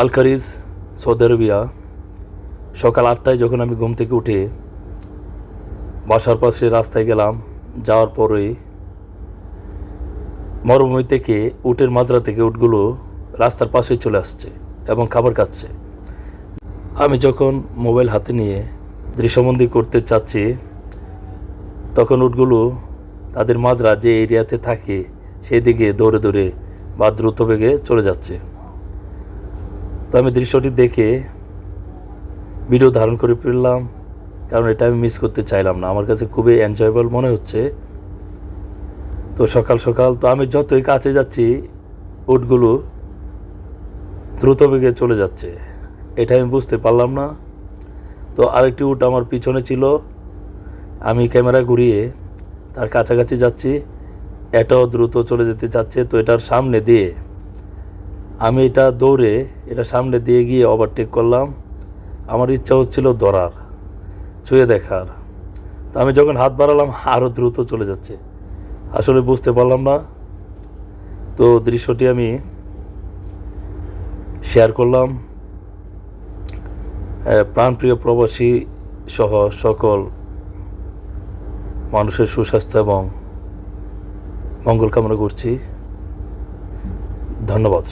আলকারিজ, Saudi Arabia, সকাল আটটায় যখন আমি ঘুম থেকে উঠে বাসার পাশে রাস্তায় গেলাম, যাওয়ার পরেই মরুভূমি থেকে উটের মাজরা থেকে উটগুলো রাস্তার পাশে চলে আসছে এবং খাবার খাচ্ছে। আমি যখন মোবাইল হাতে নিয়ে দৃশ্যবন্দি করতে চাচ্ছি, তখন উটগুলো তাদের মাজরা যে এরিয়াতে থাকে সেই দিকে দৌড়ে দৌড়ে বা দ্রুত বেগে চলে যাচ্ছে। তো আমি দৃশ্যটি দেখে ভিডিও ধারণ করে ফেললাম কারণ এটা আমি মিস করতে চাইলাম না। আমার কাছে খুবই এনজয়েবল মনে হচ্ছে। তো সকাল সকাল তো আমি যতই কাছে যাচ্ছি, উটগুলো দ্রুত বেগে চলে যাচ্ছে। এটা আমি বুঝতে পারলাম না। তো আরেকটি উট আমার পিছনে ছিল। আমি ক্যামেরা ঘুরিয়ে তার কাছাকাছি যাচ্ছি। এটাও দ্রুত চলে যেতে চাচ্ছে। তো এটার সামনে দিয়ে আমি এটা দৌড়ে এটা সামনে দিয়ে গিয়ে ওভারটেক করলাম। আমার ইচ্ছা হচ্ছিল ধরার, ছুঁয়ে দেখার। তো আমি যখন হাত বাড়ালাম আরও দ্রুত চলে যাচ্ছে। আসলে বুঝতে পারলাম না। তো দৃশ্যটি আমি শেয়ার করলাম। প্রাণপ্রিয় প্রবাসী সহ সকল মানুষের সুস্বাস্থ্য এবং মঙ্গল কামনা করছি। ধন্যবাদ।